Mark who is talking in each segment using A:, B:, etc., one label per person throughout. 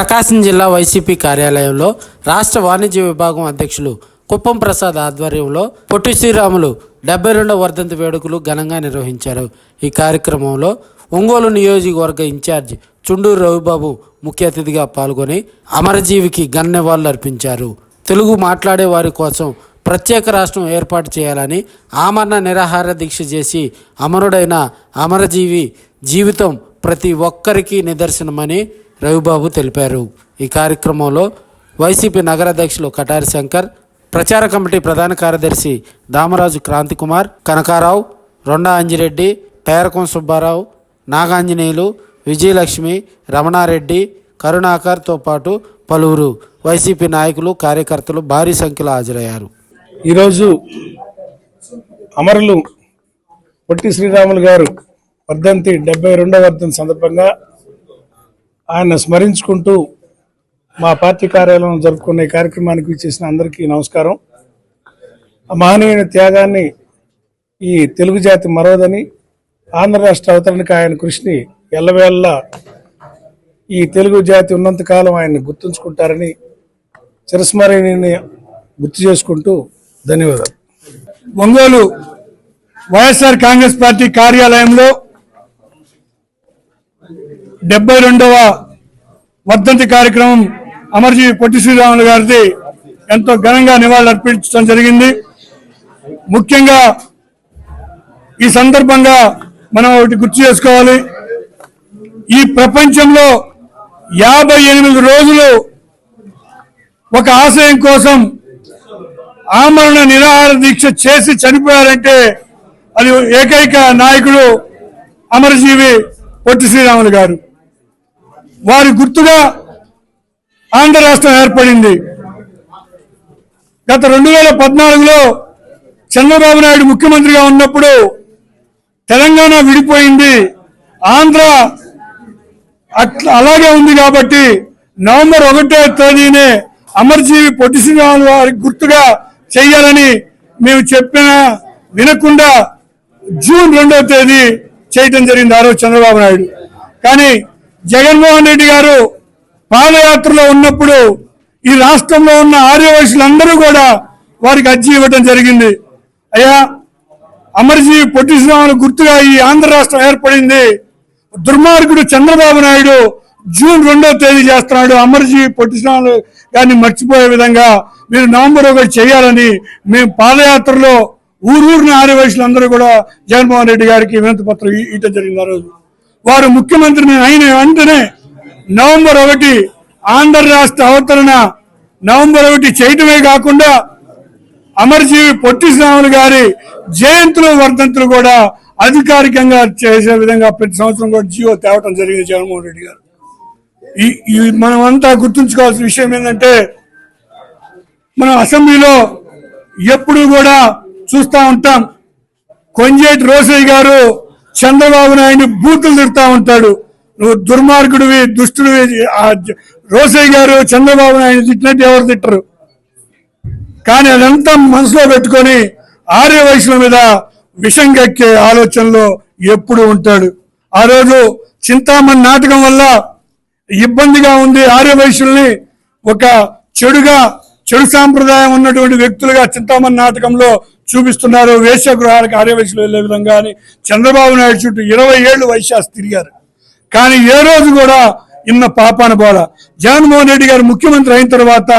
A: ప్రకాశం జిల్లా వైసీపీ కార్యాలయంలో రాష్ట్ర వాణిజ్య విభాగం అధ్యక్షులు కుప్పం ప్రసాద్ ఆధ్వర్యంలో పొట్టి శ్రీరాములు డెబ్బై రెండవ వర్ధంతి వేడుకలు ఘనంగా నిర్వహించారు. ఈ కార్యక్రమంలో ఒంగోలు నియోజకవర్గ ఇన్ఛార్జ్ చుండూరు రవిబాబు ముఖ్య అతిథిగా పాల్గొని అమరజీవికి ఘన నివాళులు అర్పించారు. తెలుగు మాట్లాడే వారి కోసం ప్రత్యేక రాష్ట్రం ఏర్పాటు చేయాలని ఆమరణ నిరాహార దీక్ష చేసి అమరుడైన అమరజీవి జీవితం ప్రతి ఒక్కరికి నిదర్శనమని రవిబాబు తెలిపారు. ఈ కార్యక్రమంలో వైసీపీ నగరాధ్యక్షులు కటారి శంకర్ ప్రచార కమిటీ ప్రధాన కార్యదర్శి దామరాజు క్రాంతికుమార్ కనకారావు రొండా అంజిరెడ్డి పేరకం సుబ్బారావు నాగాంజనేయులు విజయలక్ష్మి రమణారెడ్డి కరుణాకర్తో పాటు పలువురు వైసీపీ నాయకులు కార్యకర్తలు భారీ సంఖ్యలో హాజరయ్యారు.
B: ఈరోజు అమరులు పొట్టి శ్రీరాములు గారు వర్ధంతి డెబ్బై రెండవ వర్ధంతి సందర్భంగా ఆయన స్మరించుకుంటూ మా పార్టీ కార్యాలయం జరుపుకునే కార్యక్రమానికి చేసిన అందరికీ నమస్కారం. ఆ మహనీయుని త్యాగాన్ని ఈ తెలుగు జాతి మరవదని ఆంధ్ర రాష్ట్ర అవతరణకి ఆయన కృషిని ఎల్లవేళ్ళ ఈ తెలుగు జాతి ఉన్నంత కాలం ఆయన్ని గుర్తుంచుకుంటారని చిరస్మరణిని గుర్తు చేసుకుంటూ ధన్యవాదాలు. ఒంగోలు వైఎస్ఆర్ కాంగ్రెస్ పార్టీ కార్యాలయంలో డెబ్బై రెండవ వర్ధంతి కార్యక్రమం అమర్జీవి పొట్టి శ్రీరాములు గారిది ఎంతో ఘనంగా నివాళులు అర్పించడం జరిగింది. ముఖ్యంగా ఈ సందర్భంగా మనం ఒకటి గుర్తు చేసుకోవాలి. ఈ ప్రపంచంలో యాభై ఎనిమిది రోజులు ఒక ఆశయం కోసం ఆమరణ నిరాహార దీక్ష చేసి చనిపోయారంటే అది ఏకైక నాయకుడు అమరజీవి పొట్టి శ్రీరాములు గారు. వారి గుర్తుగా ఆంధ్ర రాష్ట్రం ఏర్పడింది. గత రెండు వేల పద్నాలుగులో చంద్రబాబు నాయుడు ముఖ్యమంత్రిగా ఉన్నప్పుడు తెలంగాణ విడిపోయింది. ఆంధ్ర అట్లా అలాగే ఉంది కాబట్టి నవంబర్ ఒకటో తేదీనే అమర్జీవి పొట్టి శ్రీరాములు వారికి గుర్తుగా చెయ్యాలని మేము చెప్పిన వినకుండా జూన్ రెండవ తేదీ చేయటం జరిగింది ఆ రోజు చంద్రబాబు నాయుడు. కానీ జగన్మోహన్ రెడ్డి గారు పాదయాత్రలో ఉన్నప్పుడు ఈ రాష్ట్రంలో ఉన్న ఆర్యవయసులందరూ కూడా వారికి అర్జీ ఇవ్వటం జరిగింది. అయ్యా అమర్జీవి పొట్టి శ్రీరాములు గుర్తుగా ఈ ఆంధ్ర రాష్ట్రం ఏర్పడింది. దుర్మార్గుడు చంద్రబాబు నాయుడు జూన్ రెండో తేదీ చేస్తున్నాడు. అమర్జీ పొట్టి శ్రీరాములు గారిని మర్చిపోయే విధంగా మీరు నవంబర్ ఒకటి చేయాలని మేము పాదయాత్రలో ఊరూరిన ఆర్యవయసులందరూ కూడా జగన్మోహన్ రెడ్డి గారికి వినతి పత్రం ఇవ్వటం జరిగింది ఆ రోజు. వారు ముఖ్యమంత్రిని అయిన వెంటనే నవంబర్ ఒకటి ఆంధ్ర రాష్ట్ర అవతరణ నవంబర్ ఒకటి చేయటమే కాకుండా అమరజీవి పొట్టి శ్రీరాములు గారి జయంతులు వర్ధంతులు కూడా అధికారికంగా చేసే విధంగా ప్రతి సంవత్సరం కూడా జీవో తేవటం జరిగింది జగన్మోహన్ రెడ్డి గారు. ఈ ఈ మనం అంతా గుర్తుంచుకోవాల్సిన విషయం ఏంటంటే మనం అసెంబ్లీలో ఎప్పుడు కూడా చూస్తూ ఉంటాం. కొంజేటి రోసయ్య గారు చంద్రబాబు నాయుడు బూతులు తిడతా ఉంటాడు. నువ్వు దుర్మార్గుడివి దుష్టుడివి రోసయ్య గారు చంద్రబాబు నాయుడు తిట్టినట్టు ఎవరు తిట్టరు. కానీ అదంతా మనసులో పెట్టుకొని ఆర్య వయసుల మీద విషం కక్కే ఆలోచనలో ఎప్పుడు ఉంటాడు. ఆ రోజు చింతామణి నాటకం వల్ల ఇబ్బందిగా ఉంది ఆర్య వయసుల్ని. ఒక చెడుగా చెడు సాంప్రదాయం ఉన్నటువంటి వ్యక్తులుగా చింతామణి నాటకంలో చూపిస్తున్నారు. వేశ్యగృహాలకు ఆర్య వెళ్ళే విధంగా అని చంద్రబాబు నాయుడు చుట్టూ ఇరవై ఏళ్ళు వైశాస్ తిరిగారు. కానీ ఏ రోజు కూడా ఇన్న పాపాన బోల జగన్మోహన్ రెడ్డి గారు ముఖ్యమంత్రి అయిన తర్వాత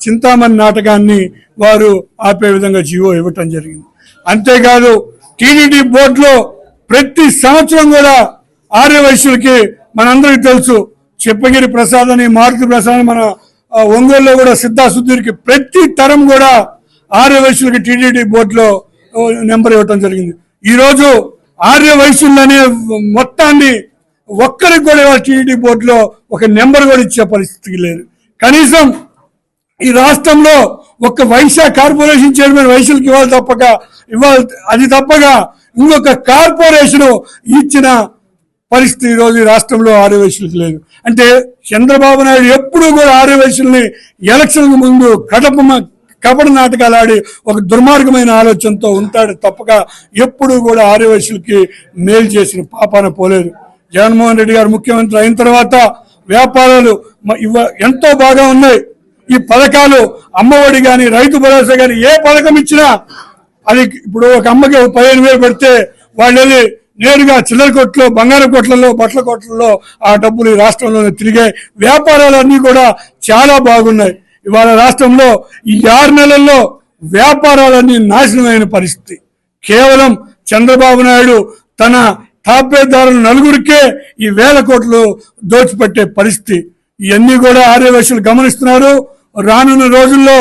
B: చింతామణి నాటకాన్ని వారు ఆపే విధంగా జీవో ఇవ్వటం జరిగింది. అంతేకాదు టీడీటీ బోర్డులో ప్రతి సంవత్సరం కూడా ఆర్య వైశ్యులకి మనందరికీ తెలుసు చెప్పగిరి ప్రసాద్ అని మారుతి ప్రసాద్ మన ఒంగోలులో కూడా సిద్ధా సుధీర్కి ప్రతి తరం కూడా ఆర్య వైశ్యులకి టీడీటీ బోర్డులో నెంబర్ ఇవ్వటం జరిగింది. ఈరోజు ఆర్య వైశ్యులనే మొత్తాన్ని ఒక్కరికి కూడా ఇవాళ టీడీటీ బోర్డులో ఒక నెంబర్ కూడా ఇచ్చే పరిస్థితికి లేదు కనీసం ఈ రాష్ట్రంలో ఒక వైశ్య కార్పొరేషన్ చైర్మన్ వైశ్యులకి ఇవ్వాలి తప్పక ఇవ్వాలి అది తప్పగా ఇంకొక కార్పొరేషన్ ఇచ్చిన పరిస్థితి ఈరోజు రోజు ఈ రాష్ట్రంలో ఆర్యవైశ్యులకు లేదు. అంటే చంద్రబాబు నాయుడు ఎప్పుడూ కూడా ఆర్యవైశ్యుల్ని ఎలక్షన్ ముందు కడప మ- కపట నాటకాలు ఆడి ఒక దుర్మార్గమైన ఆలోచనతో ఉంటాడు తప్పక. ఎప్పుడూ కూడా ఆర్యవైశ్యులకి మేలు చేసిన పాపాన పోలేదు. జగన్మోహన్ రెడ్డి గారు ముఖ్యమంత్రి అయిన తర్వాత వ్యాపారాలు ఎంతో బాగా ఉన్నాయి. ఈ పథకాలు అమ్మఒడి కానీ రైతు భరోసా కానీ ఏ పథకం ఇచ్చినా అది ఇప్పుడు ఒక అమ్మకి పదిహేను వేలు పెడితే వాళ్ళు వెళ్ళి నేరుగా చిల్లర కొట్లో బంగారం కొట్లలో బట్టల కొట్లలో ఆ డబ్బులు ఈ రాష్ట్రంలోనే తిరిగాయి. వ్యాపారాలన్నీ కూడా చాలా బాగున్నాయి. ఇవాళ రాష్ట్రంలో ఈ ఆరు నెలల్లో వ్యాపారాలన్నీ నాశనమైన పరిస్థితి. కేవలం చంద్రబాబు నాయుడు తన తాపేదారులు నలుగురికే ఈ వేల కోట్లు దోచిపెట్టే పరిస్థితి. ఇవన్నీ కూడా ఆర్యవేశులు గమనిస్తున్నారు. రానున్న రోజుల్లో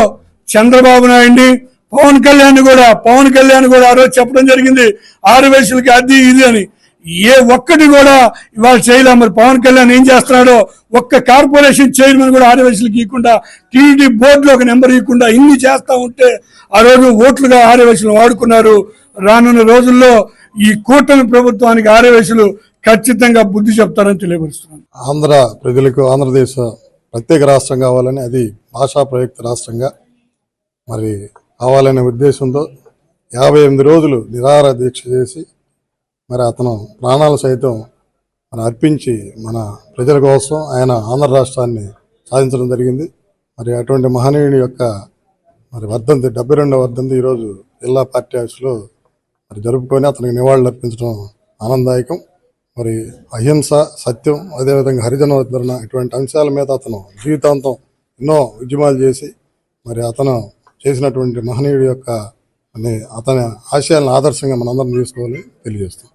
B: చంద్రబాబు నాయుడిని పవన్ కళ్యాణ్ కూడా పవన్ కళ్యాణ్ కూడా ఆ రోజు చెప్పడం జరిగింది. ఆర్యవేశులకి అది ఇది అని. ఏ ఒక్కటి కూడా ఇవాళ చేయలే మరి పవన్ కళ్యాణ్ ఏం చేస్తున్నాడో ఒక్క కార్పొరేషన్ చైర్మన్ కూడా ఆర్యవయసులకు ఇవ్వకుండా టీడీ బోర్డులో ఒక నెంబర్ ఇవ్వకుండా ఇన్ని చేస్తా ఉంటే ఆ రోజు ఓట్లుగా ఆర్యవయసులు వాడుకున్నారు. రానున్న రోజుల్లో ఈ కూటమి ప్రభుత్వానికి ఆర్యవయసులు ఖచ్చితంగా బుద్ధి చెప్తారని తెలియపరుస్తున్నాను.
C: ఆంధ్ర ప్రజలకు ఆంధ్రదేశ ప్రత్యేక రాష్ట్రం కావాలని అది భాషా ప్రయుక్త రాష్ట్రంగా మరి కావాలనే ఉద్దేశంతో యాభై ఎనిమిది రోజులు నిరాహార దీక్ష చేసి మరి అతను ప్రాణాలు సైతం మరి అర్పించి మన ప్రజల కోసం ఆయన ఆంధ్ర రాష్ట్రాన్ని సాధించడం జరిగింది. మరి అటువంటి మహనీయుని యొక్క మరి వర్ధంతి డెబ్బై రెండవ వర్ధంతి ఈరోజు జిల్లా పార్టీ ఆఫీసులో మరి జరుపుకొని అతనికి నివాళులు అర్పించడం ఆనందదాయకం. మరి అహింస సత్యం అదేవిధంగా హరిజన ఉద్ధరణ ఇటువంటి అంశాల మీద అతను జీవితాంతం ఎన్నో ఉద్యమాలు చేసి మరి అతను చేసినటువంటి మహనీయుడి యొక్క అతని ఆశయాలను ఆదర్శంగా మనందరం తీసుకోవాలని తెలియజేస్తాం